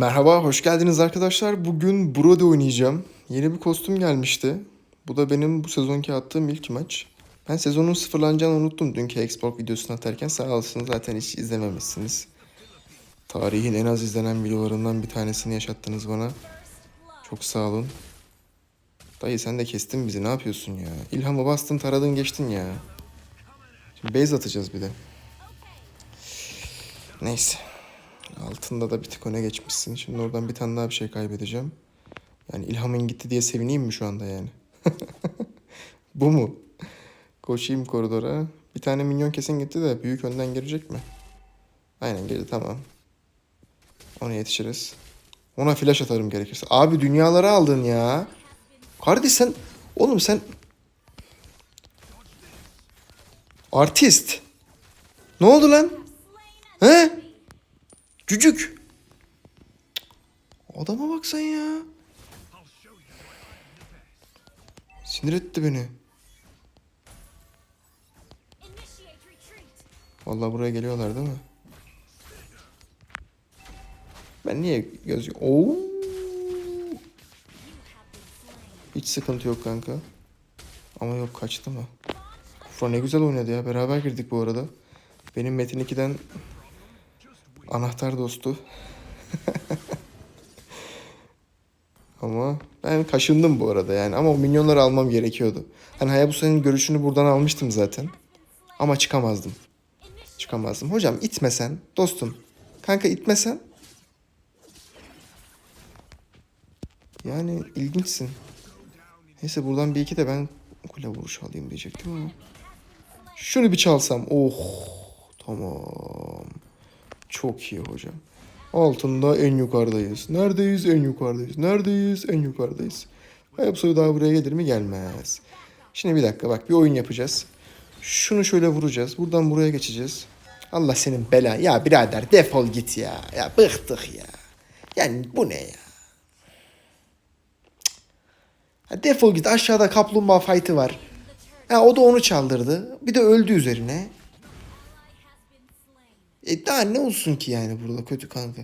Merhaba, hoş geldiniz arkadaşlar. Bugün Brody oynayacağım. Yeni bir kostüm gelmişti. Bu da benim bu sezonki attığım ilk maç. Ben sezonun sıfırlanacağını unuttum dünkü export videosunu atarken. Sağ olsun zaten hiç izlememişsiniz. Tarihin en az izlenen videolarından bir tanesini yaşattınız bana. Çok sağ olun. Dayı sen de kestin bizi ne yapıyorsun ya? İlhamı bastın taradın geçtin ya. Şimdi base atacağız bir de. Neyse. Altında da bir tık öne geçmişsin. Şimdi oradan bir tane daha bir şey kaybedeceğim. Yani ilhamın gitti diye sevineyim mi şu anda yani? Bu mu? Koşayım koridora. Bir tane minyon kesin gitti de büyük önden girecek mi? Aynen girdi tamam. Ona yetişiriz. Ona flash atarım gerekirse. Abi dünyaları aldın ya. Kardeş sen... Oğlum sen... Artist. Ne oldu lan? He? Cücük. Adama bak sen ya. Sinir etti beni. Vallahi buraya geliyorlar değil mi? Ben niye göz... Oo. Hiç sıkıntı yok kanka. Ama yok kaçtı mı? Kufra ne güzel oynadı ya. Beraber girdik bu arada. Benim Metin 2'den anahtar dostu. Ama ben kaşındım bu arada yani. Ama o minyonları almam gerekiyordu. Hani Hayabusa'nın görüşünü buradan almıştım zaten. Ama çıkamazdım. Çıkamazdım. Hocam itmesen dostum. Kanka itmesen. Yani ilginçsin. Neyse buradan bir iki de ben kule vuruş alayım diyecektim ama. Şunu bir çalsam. Oh. Tamam. Çok iyi hocam. Altında en yukarıdayız. Neredeyiz? En yukarıdayız. Neredeyiz? En yukarıdayız. Hayabusa daha buraya gelir mi? Gelmez. Şimdi bir dakika bak bir oyun yapacağız. Şunu şöyle vuracağız. Buradan buraya geçeceğiz. Allah senin bela. Ya birader defol git ya. Ya bıktık ya. Yani bu ne ya? Ha, defol git aşağıda kaplumbağa fight'ı var. Ha, o da onu çaldırdı. Bir de öldü üzerine. E daha ne olsun ki yani burada kötü kanka?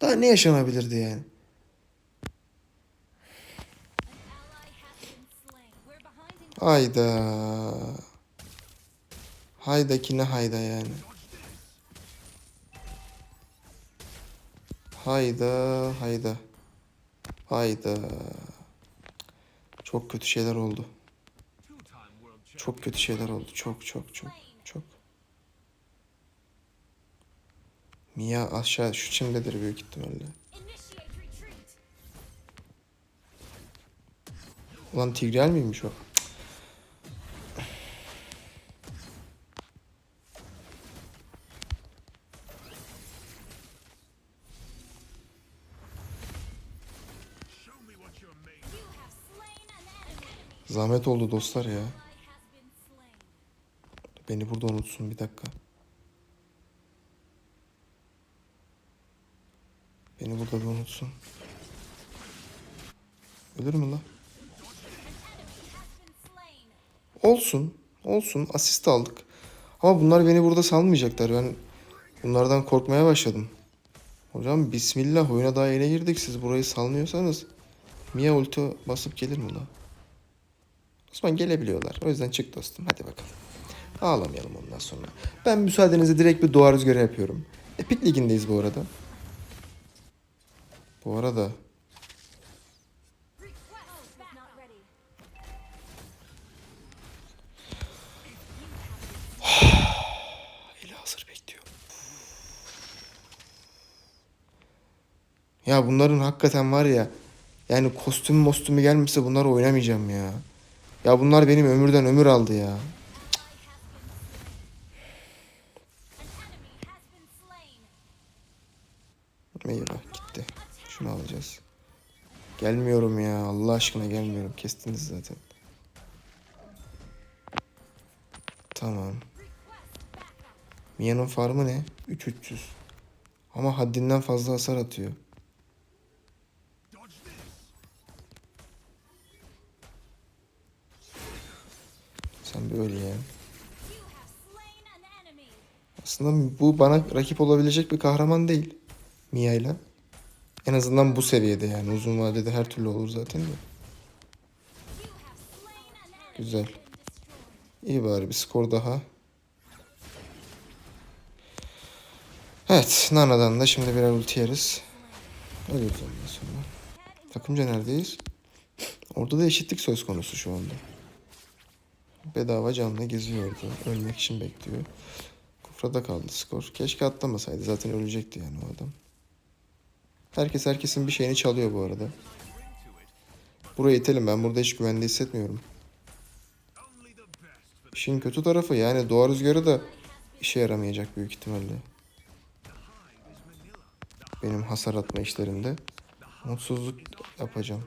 Daha ne yaşanabilirdi yani? Hayda. Hayda ki ne hayda yani. Hayda hayda. Hayda. Çok kötü şeyler oldu. Çok kötü şeyler oldu. Çok çok çok çok. Mia aşağı şu çimdedir büyük ihtimalle. Ulan Tigreal miymiş o? Zahmet oldu dostlar ya. Beni burada unutsun bir dakika. Beni burada bir unutsun. Ölür mü la? Olsun. Olsun. Asist aldık. Ama bunlar beni burada salmayacaklar. Ben bunlardan korkmaya başladım. Hocam bismillah oyuna daha yeni girdik. Siz burayı salmıyorsanız Mia ulti basıp gelir mi la? Osman gelebiliyorlar. O yüzden çık dostum. Hadi bakalım. Ağlamayalım ondan sonra. Ben müsaadenizle direkt bir doğa rüzgarı yapıyorum. Epic Ligi'ndeyiz bu arada. Bu arada eli hazır bekliyor. Ya bunların hakikaten var ya yani kostüm mostümü gelmişse bunları oynamayacağım ya. Ya bunlar benim ömürden ömür aldı ya. Eyvah gitti. Şunu alacağız. Gelmiyorum ya. Allah aşkına gelmiyorum. Kestiniz zaten. Tamam. Mia'nın farmı ne? 3300. Ama haddinden fazla hasar atıyor. Sen bir öl ya. Aslında bu bana rakip olabilecek bir kahraman değil. Mia ile. En azından bu seviyede yani. Uzun vadede her türlü olur zaten de. Güzel. İyi bari bir skor daha. Evet. Nana'dan da şimdi birer ulti yeriz. Ölürüz ondan sonra. Takımca neredeyiz? Orada da eşitlik söz konusu şu anda. Bedava canlı geziyordu. Ölmek için bekliyor. Kufrada kaldı skor. Keşke atlamasaydı. Zaten ölecekti yani o adam. Herkes herkesin bir şeyini çalıyor bu arada. Buraya itelim. Ben burada hiç güvende hissetmiyorum. İşin kötü tarafı yani doğa rüzgarı da işe yaramayacak büyük ihtimalle. Benim hasar atma işlerinde. Umutsuzluk yapacağım.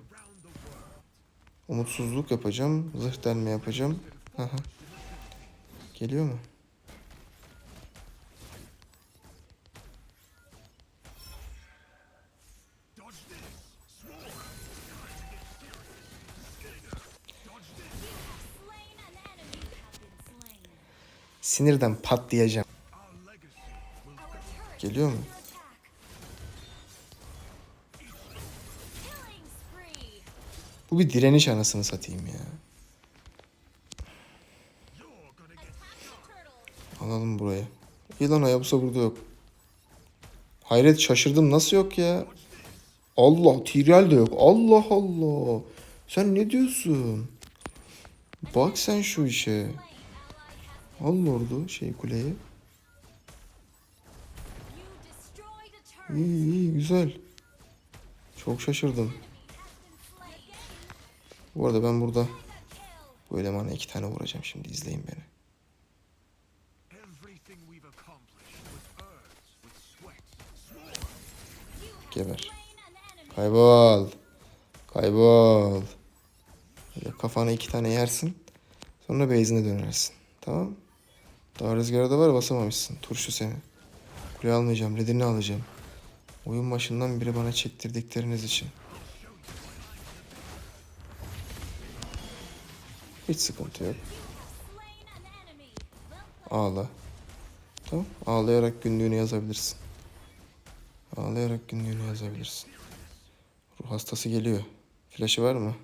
Umutsuzluk yapacağım. Zırh delme yapacağım. Aha. Geliyor mu? Sinirden patlayacağım. Geliyor mu? Bu bir direniş anasını satayım ya. Alalım buraya. İyi lan Hayabusa burada yok. Hayret şaşırdım nasıl yok ya? Allah Tyrael de yok. Allah Allah. Sen ne diyorsun? Bak sen şu işe. Al ordu şey kuleyi. İyi iyi güzel. Çok şaşırdım. Bu arada ben burada bu elemana iki tane vuracağım şimdi izleyin beni. Geber. Kaybol. Kaybol. Böyle kafana iki tane yersin. Sonra base'ine dönersin. Tamam. Daha rüzgarı da var basamamışsın. Turşu seni. Kule almayacağım. Redini alacağım. Oyun başından beri bana çektirdikleriniz için. Hiç sıkıntı yok. Ağla. Tamam. Ağlayarak günlüğünü yazabilirsin. Ağlayarak günlüğünü yazabilirsin. Ruh hastası geliyor. Flaşı var mı?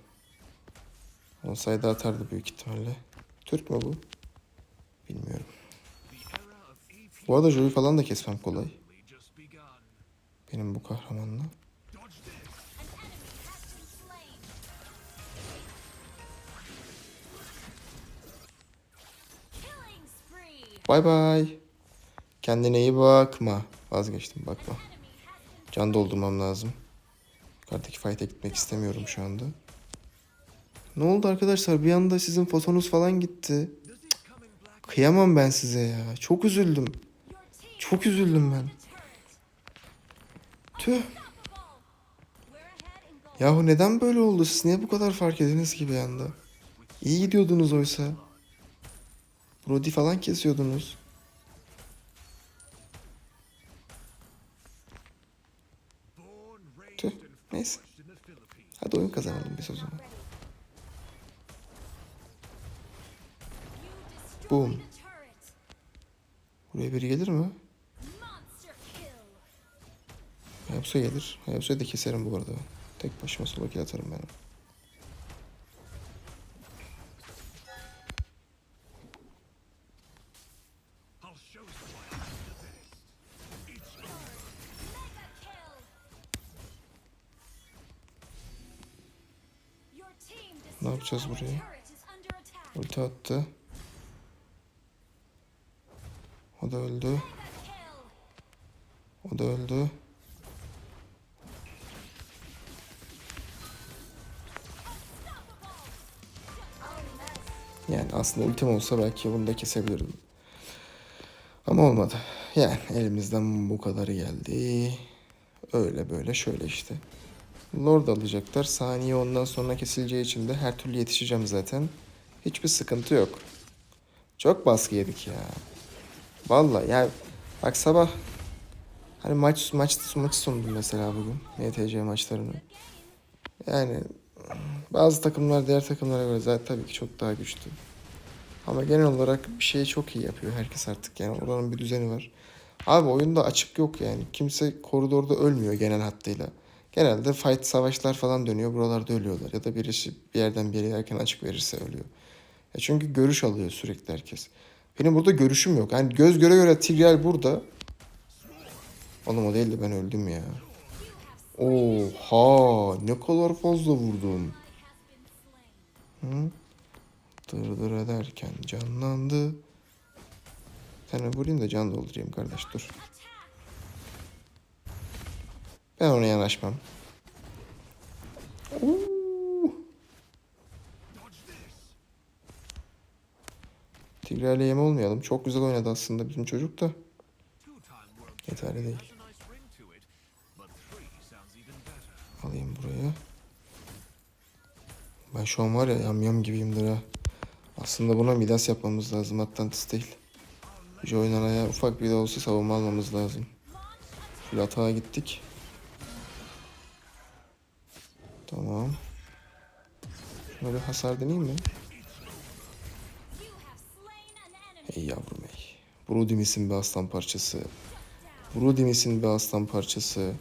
Olsaydı atardı büyük ihtimalle. Türk mü bu? Bilmiyorum. Bu arada Joey falan da kesmem kolay. Benim bu kahramanla. Bay bay. Kendine iyi bakma. Vazgeçtim bakma. Can doldurmam lazım. Yukarıdaki fight'e gitmek istemiyorum şu anda. Ne oldu arkadaşlar? Bir anda sizin fotonuz falan gitti. Cık, Kıyamam ben size ya. Çok üzüldüm. Çok üzüldüm ben. Tüh. Yahu neden böyle oldu? Siz niye bu kadar fark ediniz ki bir anda? İyi gidiyordunuz oysa. Brody falan kesiyordunuz. Tüh. Neyse. Hadi oyun kazanalım biz o zaman. Boom. Buraya biri gelir mi? Hayabusa gelir. Hayabusa'yı da keserim bu arada. Tek başıma sola kill atarım ben. Ne yapacağız buraya? Ulti attı. O da öldü. O da öldü. Yani aslında ultim olsa belki bunu da kesebilirdim. Ama olmadı. Yani elimizden bu kadarı geldi. Öyle böyle şöyle işte. Lord alacaklar. Saniye ondan sonra kesileceği için de her türlü yetişeceğim zaten. Hiçbir sıkıntı yok. Çok baskı yedik ya. Vallahi ya bak sabah hani maç maç maç sundum mesela bugün MTC maçlarını. Yani bazı takımlar diğer takımlara göre zaten tabii ki çok daha güçlü. Ama genel olarak bir şeyi çok iyi yapıyor herkes artık yani oranın bir düzeni var. Abi oyunda açık yok yani. Kimse koridorda ölmüyor genel hattıyla. Genelde fight savaşlar falan dönüyor. Buralarda ölüyorlar. Ya da birisi bir yerden bir yere erken açık verirse ölüyor. Ya çünkü görüş alıyor sürekli herkes. Benim burada görüşüm yok. Yani göz göre göre Tigreal burada. Oğlum o değil de ben öldüm ya. Oha ne kadar fazla vurdum. Hı? Dır dır ederken canlandı. Tane vurayım da can doldurayım kardeş dur. Ben ona yanaşmam. Oo. Tigreal'e yem olmayalım. Çok güzel oynadı aslında bizim çocuk da. Yeterli değil. Alayım buraya. Ben şu an var ya yam yam gibiyimdir ha. Aslında buna Midas yapmamız lazım Atlantis değil. Şu oynanaya ufak bir de olsa savunma almamız lazım. Full atağa gittik. Tamam. Şuna bir hasar deneyeyim mi? Ey yavrum ey. Broody misin be aslan parçası? Broody misin be aslan parçası?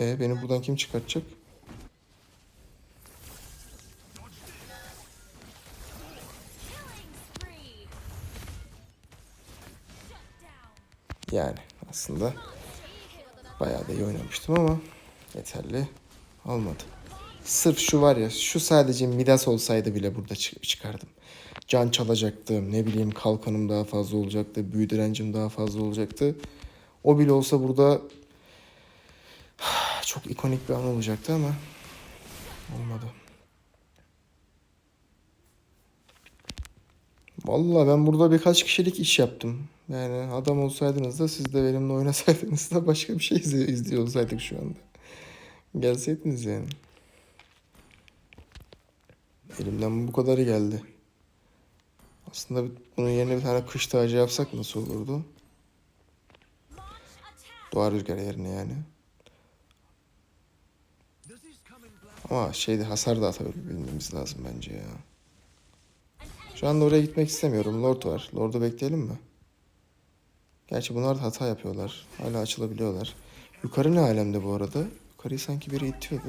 E beni buradan kim çıkartacak? Yani aslında bayağı da iyi oynamıştım ama yeterli olmadı. Sırf şu var ya şu sadece Midas olsaydı bile burada çı- çıkardım. Can çalacaktım ne bileyim kalkanım daha fazla olacaktı. Büyü direncim daha fazla olacaktı. O bile olsa burada çok ikonik bir an olacaktı ama olmadı. Vallahi ben burada birkaç kişilik iş yaptım. Yani adam olsaydınız da siz de benimle oynasaydınız da başka bir şey izli- izliyor olsaydık şu anda. Gelseydiniz yani. Elimden bu kadarı geldi. Aslında bunun yerine bir tane kış tacı yapsak nasıl olurdu? Doğa rüzgarı yerine yani. Ama şeyde hasar da atabilmemiz lazım bence ya. Şu anda oraya gitmek istemiyorum. Lord var. Lord'u bekleyelim mi? Gerçi bunlar da hata yapıyorlar. Hala açılabiliyorlar. Yukarı ne alemde bu arada? Yukarıyı sanki biri itiyordu.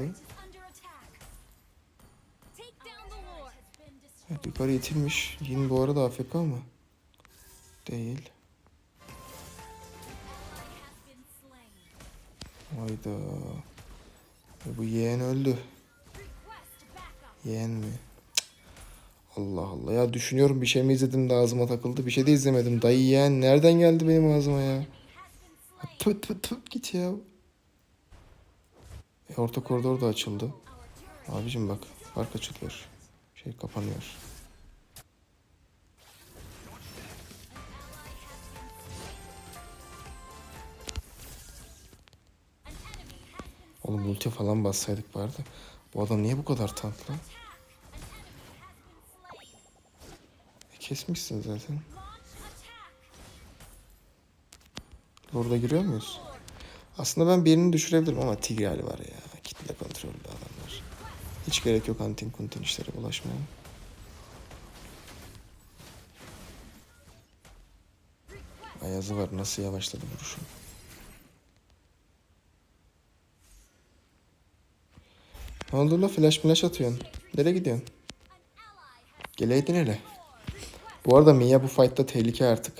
Evet, yukarı itilmiş. Yin bu arada AFK mı? Değil. Hayda. E, bu yeğen öldü. Yeğen mi? Allah Allah. Ya düşünüyorum bir şey mi izledim de ağzıma takıldı. Bir şey de izlemedim. Dayı yeğen nereden geldi benim ağzıma ya? Tut tut tut git ya. E, orta koridor da açıldı. Abicim bak fark açılıyor. Şey kapanıyor. Ulti falan bassaydık vardı. Bu adam niye bu kadar slain. E, kesmişsin zaten. Orada giriyor muyuz? Aslında ben birini düşürebilirim ama Tigreal var ya. Kitle kontrollü adamlar. Hiç gerek yok antin kuntin işlere bulaşmaya. Ayazı var nasıl yavaşladı vuruşu. Ne oldu la flash flash atıyorsun? Nereye gidiyorsun? Geleydin hele. Bu arada Mia bu fight'ta tehlike artık.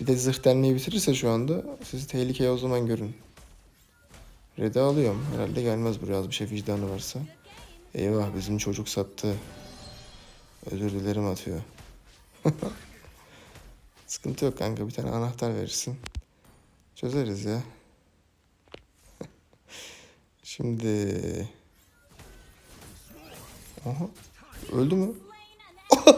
Bir de zırh denmeyi bitirirse şu anda sizi tehlikeye o zaman görün. Red'i alıyorum. Herhalde gelmez buraya az bir şey vicdanı varsa. Eyvah bizim çocuk sattı. Özür dilerim atıyor. Sıkıntı yok kanka bir tane anahtar verirsin. Çözeriz ya. Şimdi... Aha. Öldü mü?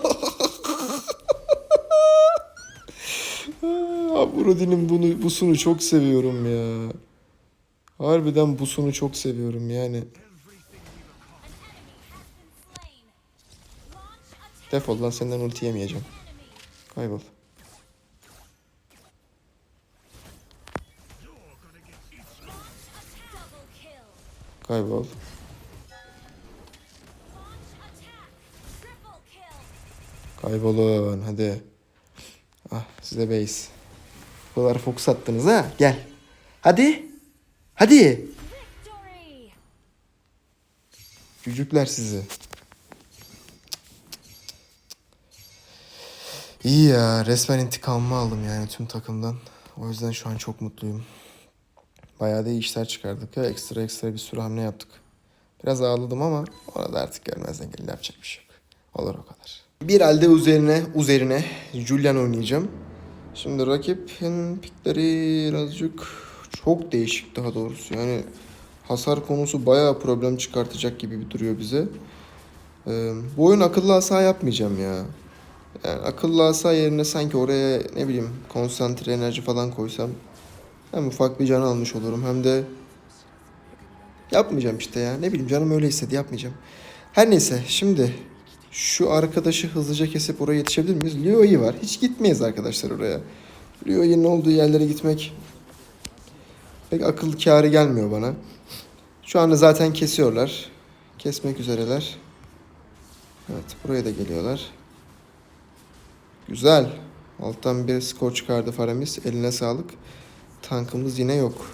Aa, Brody'nin bunu busunu çok seviyorum ya. Harbiden busunu çok seviyorum yani. Defol lan senden ulti yemeyeceğim. Kaybol. Kaybol. Kaybolun hadi. Ah size base. Bu kadar fokus attınız ha. Gel. Hadi. Hadi. Cücükler sizi. İyi ya resmen intikamımı aldım yani tüm takımdan. O yüzden şu an çok mutluyum. Bayağı da iyi işler çıkardık ya. Ekstra ekstra bir sürü hamle yaptık. Biraz ağladım ama ona da artık görmezden gelin yapacak bir şey yok. Olur o kadar. Bir halde üzerine üzerine Julian oynayacağım. Şimdi rakibin pikleri birazcık çok değişik daha doğrusu. Yani hasar konusu bayağı problem çıkartacak gibi bir duruyor bize. Ee, bu oyun akıllı hasa yapmayacağım ya. Yani akıllı hasa yerine sanki oraya ne bileyim konsantre enerji falan koysam hem ufak bir can almış olurum hem de yapmayacağım işte ya. Ne bileyim canım öyle istedi yapmayacağım. Her neyse şimdi şu arkadaşı hızlıca kesip oraya yetişebilir miyiz? Lioi var. Hiç gitmeyiz arkadaşlar oraya. Lioi'nin olduğu yerlere gitmek pek akıl kârı gelmiyor bana. Şu anda zaten kesiyorlar. Kesmek üzereler. Evet buraya da geliyorlar. Güzel. Alttan bir skor çıkardı Faramis. Eline sağlık. Tankımız yine yok.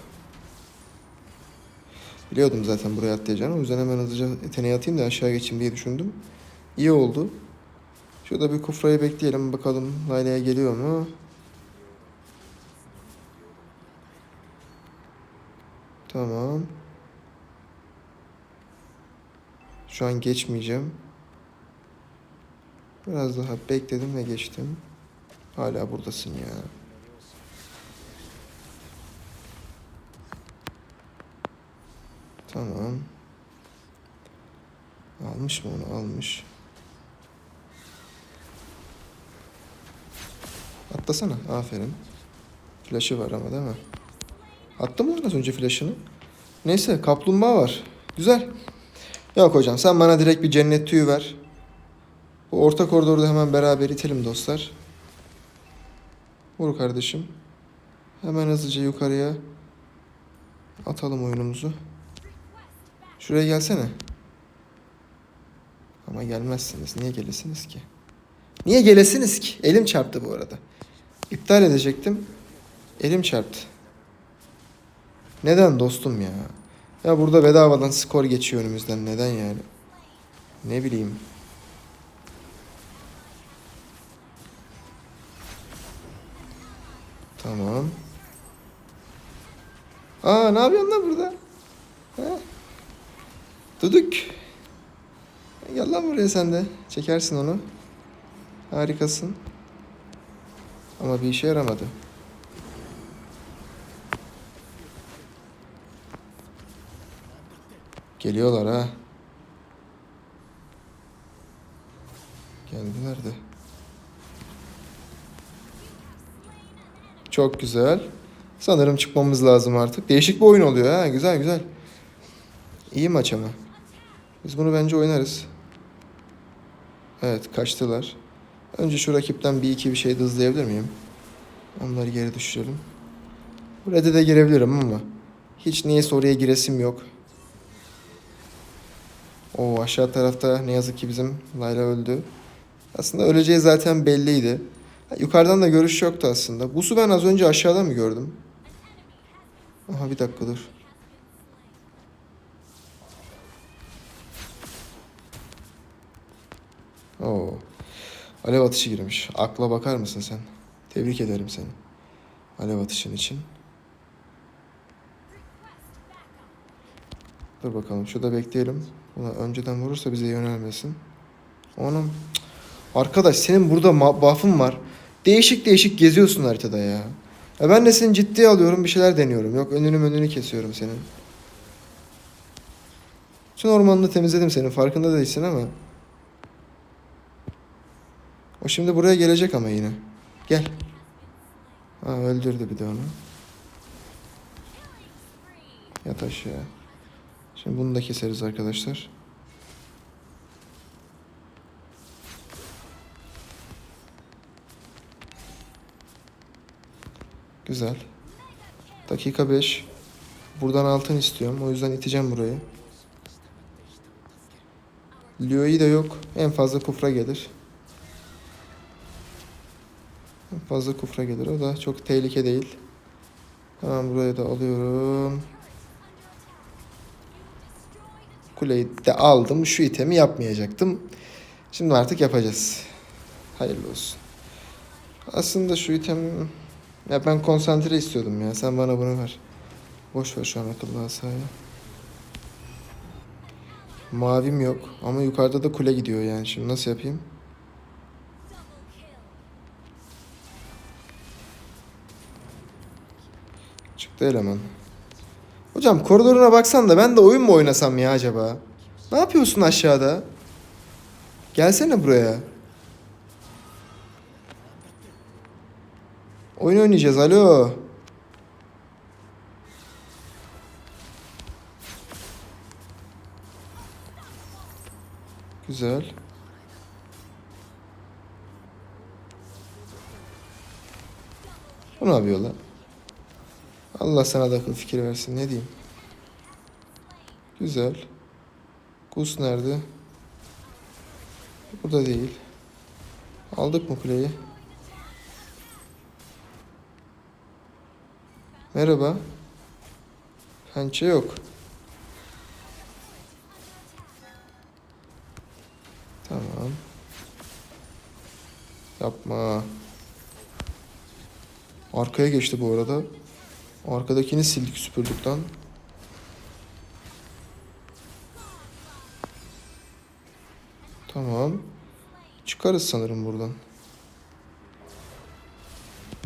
Biliyordum zaten buraya atlayacağını. O yüzden hemen hızlıca yeteneği atayım da aşağı geçeyim diye düşündüm. İyi oldu. Şurada bir kufrayı bekleyelim. Bakalım Layla'ya geliyor mu? Tamam. Şu an geçmeyeceğim. Biraz daha bekledim ve geçtim. Hala buradasın ya. Tamam. Almış mı onu? Almış. Atlasana. Aferin. Flaşı var ama değil mi? Attı mı lan az önce flaşını? Neyse kaplumbağa var. Güzel. Yok hocam sen bana direkt bir cennet tüyü ver. Bu orta koridorda hemen beraber itelim dostlar. Vur kardeşim. Hemen hızlıca yukarıya atalım oyunumuzu. Şuraya gelsene. Ama gelmezsiniz. Niye gelesiniz ki? Niye gelesiniz ki? Elim çarptı bu arada. İptal edecektim. Elim çarptı. Neden dostum ya? Ya burada bedavadan skor geçiyor önümüzden. Neden yani? Ne bileyim. Tamam. Aa ne yapıyorsun lan burada? Ha? Duduk. Gel lan buraya sen de. Çekersin onu. Harikasın. Ama bir işe yaramadı. Geliyorlar ha. Geldiler de. Çok güzel. Sanırım çıkmamız lazım artık. Değişik bir oyun oluyor ha. Güzel güzel. İyi maç ama. Biz bunu bence oynarız. Evet kaçtılar. Önce şu rakipten bir iki bir şey de hızlayabilir miyim? Onları geri düşürelim. Buraya de girebilirim ama hiç niyeyse oraya giresim yok. O aşağı tarafta ne yazık ki bizim Layla öldü. Aslında öleceği zaten belliydi. Yukarıdan da görüş yoktu aslında. Bus'u ben az önce aşağıda mı gördüm? Aha bir dakika dur. Oo. Alev atışı girmiş. Akla bakar mısın sen? Tebrik ederim seni. Alev atışın için. Dur bakalım şurada bekleyelim. Buna önceden vurursa bize yönelmesin. Onun Arkadaş senin burada buff'ın var. Değişik değişik geziyorsun haritada ya. ya. Ben de seni ciddiye alıyorum bir şeyler deniyorum. Yok önünü önünü kesiyorum senin. Bütün ormanını temizledim senin farkında değilsin ama. O şimdi buraya gelecek ama yine. Gel. Ha öldürdü bir de onu. Yat aşağı. Şimdi bunu da keseriz arkadaşlar. Güzel. Dakika 5. Buradan altın istiyorum. O yüzden iteceğim burayı. Lioi de yok. En fazla kufra gelir. Fazla kufra gelir o da çok tehlike değil. Hemen burayı da alıyorum. Kuleyi de aldım. Şu itemi yapmayacaktım. Şimdi artık yapacağız. Hayırlı olsun. Aslında şu item... Ya ben konsantre istiyordum ya. Sen bana bunu ver. Boş ver şu an akıllı asayı. Mavim yok. Ama yukarıda da kule gidiyor yani. Şimdi nasıl yapayım? Çıktı eleman. Hocam koridoruna baksan da ben de oyun mu oynasam ya acaba? Ne yapıyorsun aşağıda? Gelsene buraya. Oyun oynayacağız alo. Güzel. Bu ne yapıyor lan? Allah sana da akıl fikir versin ne diyeyim. Güzel. Gus nerede? Burada değil. Aldık mı kuleyi? Merhaba. Pençe yok. Tamam. Yapma. Arkaya geçti bu arada. Arkadakini sildik süpürdük lan. Tamam. Çıkarız sanırım buradan.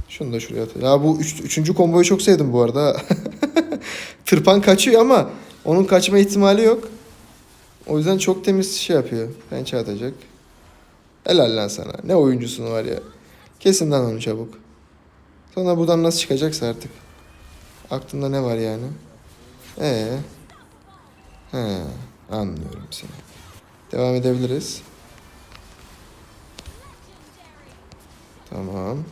Şunu da şuraya at. Ya bu üç, üçüncü komboyu çok sevdim bu arada. Tırpan kaçıyor ama onun kaçma ihtimali yok. O yüzden çok temiz şey yapıyor. Pençe atacak. Helal lan sana. Ne oyuncusun var ya. Kesin lan onu çabuk. Sonra buradan nasıl çıkacaksa artık. Aklında ne var yani? Ee. He, anlıyorum seni. Devam edebiliriz. Tamam.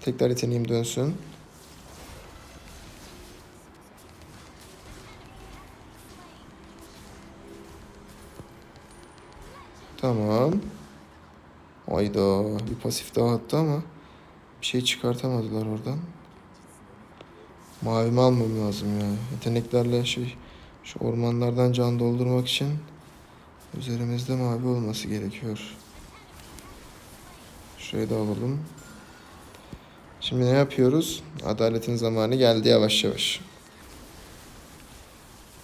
Tekrar yeteneğim dönsün. Tamam. Ayda bir pasif daha attı ama bir şey çıkartamadılar oradan. Mavimi almam lazım ya. Yeteneklerle şey şu ormanlardan can doldurmak için üzerimizde mavi olması gerekiyor. Şurayı da alalım. Şimdi ne yapıyoruz? Adaletin zamanı geldi yavaş yavaş.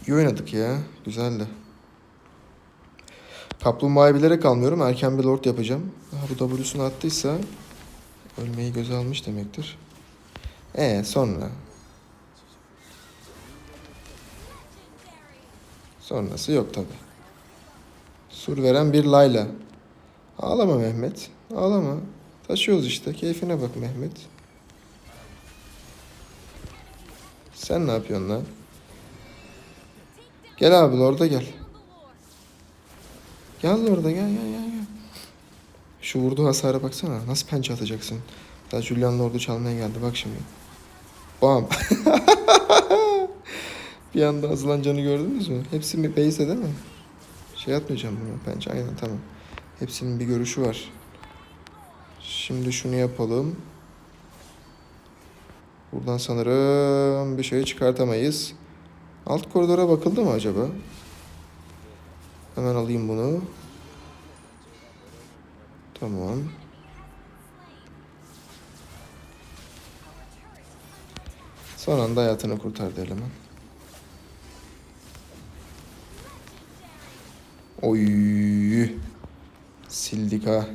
İyi oynadık ya. Güzeldi. Kaplumbağayı bilerek almıyorum. Erken bir lord yapacağım. Aha, bu W'sunu attıysa ölmeyi göze almış demektir. E sonra. Sonrası yok tabi. Sur veren bir Layla. Ağlama Mehmet. Ağlama. Taşıyoruz işte. Keyfine bak Mehmet. Sen ne yapıyorsun lan? Gel abi orada gel. Gel orada gel gel gel. gel. Şu vurduğu hasara baksana. Nasıl pençe atacaksın? Daha Julian Lord'u çalmaya geldi. Bak şimdi. Bam. bir anda azalan canı gördünüz mü? Hepsi mi base değil mi? Şey atmayacağım bunu pençe. Aynen tamam. Hepsinin bir görüşü var. Şimdi şunu yapalım. Buradan sanırım bir şey çıkartamayız. Alt koridora bakıldı mı acaba? Hemen alayım bunu. Tamam. Son anda hayatını kurtardı eleman. Oy. Sildik ha.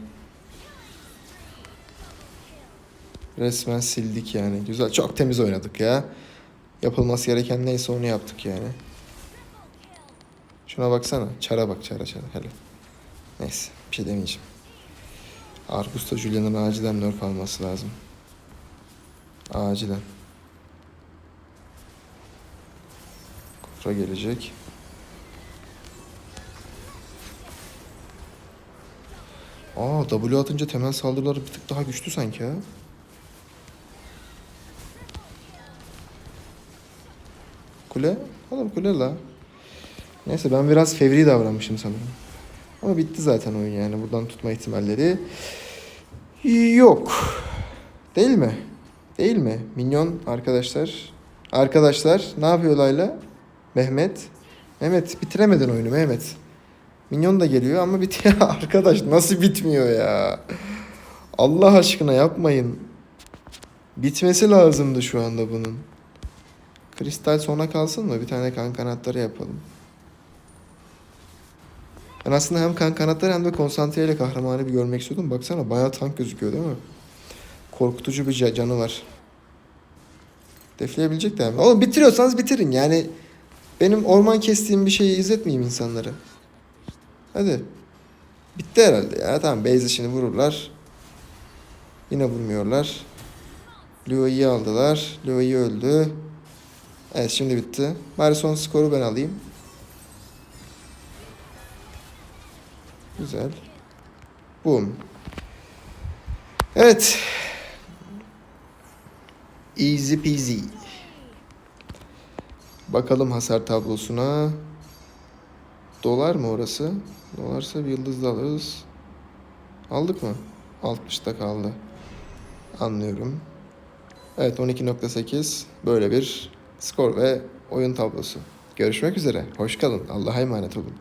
Resmen sildik yani. Güzel. Çok temiz oynadık ya. Yapılması gereken neyse onu yaptık yani. Şuna baksana. Çara bak çara çara. Hele. Neyse. Bir şey demeyeceğim. Argusta Julian'ın acilen nerf alması lazım. Acilen. Kufra gelecek. Aa W atınca temel saldırıları bir tık daha güçlü sanki ha. Kule? Oğlum kule la. Neyse ben biraz fevri davranmışım sanırım. Ama bitti zaten oyun yani. Buradan tutma ihtimalleri Yok. Değil mi? Değil mi? Minyon arkadaşlar. Arkadaşlar ne yapıyor Layla? Mehmet. Mehmet bitiremedin oyunu Mehmet. Minyon da geliyor ama bitiyor. Arkadaş nasıl bitmiyor ya? Allah aşkına yapmayın. Bitmesi lazımdı şu anda bunun. Kristal sona kalsın mı? Bir tane kan kanatları yapalım. Ben aslında hem kan kanatları hem de konsantreyle kahramanı bir görmek istiyordum. Baksana bayağı tank gözüküyor değil mi? Korkutucu bir ca- canı var. Defleyebilecek de mi? Oğlum bitiriyorsanız bitirin yani. Benim orman kestiğim bir şeyi izletmeyeyim insanlara. Hadi. Bitti herhalde ya. Tamam base işini vururlar. Yine vurmuyorlar. Luo'yu aldılar. Luo'yu öldü. Evet şimdi bitti. Bari son skoru ben alayım. Güzel. Boom. Evet. Easy peasy. Bakalım hasar tablosuna. Dolar mı orası? Dolarsa bir yıldız da alırız. Aldık mı? 60'ta kaldı. Anlıyorum. Evet 12.8 böyle bir skor ve oyun tablosu. Görüşmek üzere. Hoş kalın. Allah'a emanet olun.